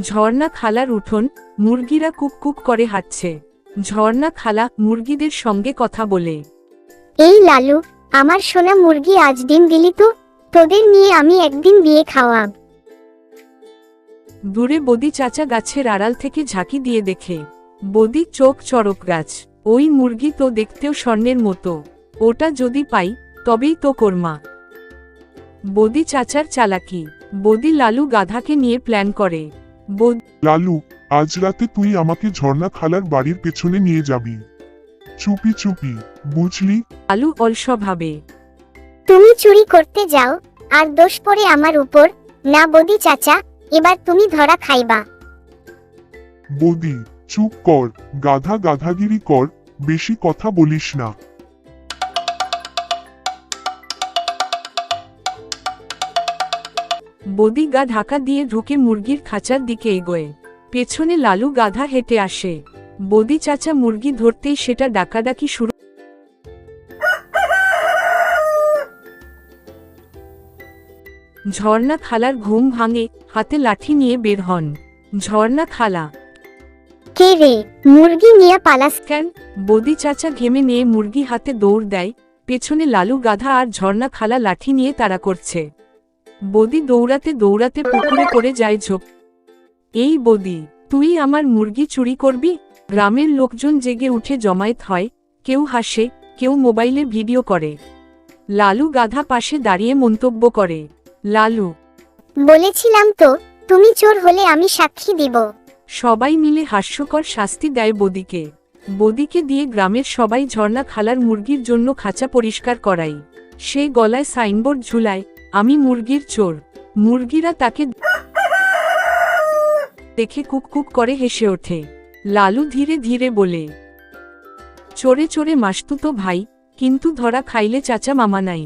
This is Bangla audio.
ঝর্ণা খালার উঠোন মুরগিরা কুক কুক করে হাঁটছে। ঝর্ণা খালা মুরগিদের সঙ্গে কথা বলে। এই লালু আমার সোনা মুরগি আজ ডিম দিলি তো? তোদের নিয়ে আমি একদিন বিয়ে খাওয়াব। দূরে বদি চাচা গাছের আড়াল থেকে ঝাঁকি দিয়ে দেখে। বদি চোখ চড়ক গাছ ওই মুরগি তো দেখতেও স্বর্ণের মতো। ওটা যদি পাই তবেই তো কর্মা। বদি চাচার চালাকি বদি লালু গাধাকে নিয়ে প্ল্যান করে। বদি লালু আজ রাতে তুই আমাকে ঝর্ণা খালার বাড়ির পেছনে নিয়ে যাবি। চুপি চুপি বুঝলি? লালু অলসভাবে। তুমি চুরি করতে যাও আর দোষ পড়ে আমার উপর। না বদি চাচা এবার তুমি ধরা খাইবা। বদি চুপ কর গাধা গাধাগিরি কর বেশি কথা বলিস না। বদি গা ঢাকা দিয়ে ঢুকে মুরগির খাঁচার দিকে এগোয়। পেছনে লালু গাধা হেঁটে আসে। বদি চাচা মুরগি ধরতেই সেটা ডাকাডাকি শুরু ঝর্ণা খালার ঘুম ভাঙে হাতে লাঠি নিয়ে বের হন। ঝর্ণা খালা কে রে? মুরগি নিয়ে পালাস কেন? বদি চাচা ঘেমে নিয়ে মুরগি হাতে দৌড় দেয়। পেছনে লালু গাধা আর ঝর্ণা খালা লাঠি নিয়ে তাড়া করছে। বদি দৌড়াতে দৌড়াতে পুকুরে পড়ে যায় ঝোপ। এই বদি তুই আমার মুরগি চুরি করবি? গ্রামের লোকজন জেগে উঠে জমায়েত হয় কেউ হাসে কেউ মোবাইলে ভিডিও করে। লালু গাধা পাশে দাঁড়িয়ে মন্তব্য করে লালু বলেছিলাম তো তুমি চোর হলে আমি সাক্ষী দিব। সবাই মিলে হাস্যকর শাস্তি দেয় বদিকে। বদিকে দিয়ে গ্রামের সবাই ঝর্ণা খালার মুরগির জন্য খাঁচা পরিষ্কার করাই সে গলায় সাইনবোর্ড ঝুলায় আমি মুরগির চোর। মুরগিরা তাকে দেখে কুককুক করে হেসে ওঠে। লালু ধীরে ধীরে বলে, চোরে চোরে মাসতুতো ভাই, কিন্তু ধরা খাইলে চাচা মামা নাই।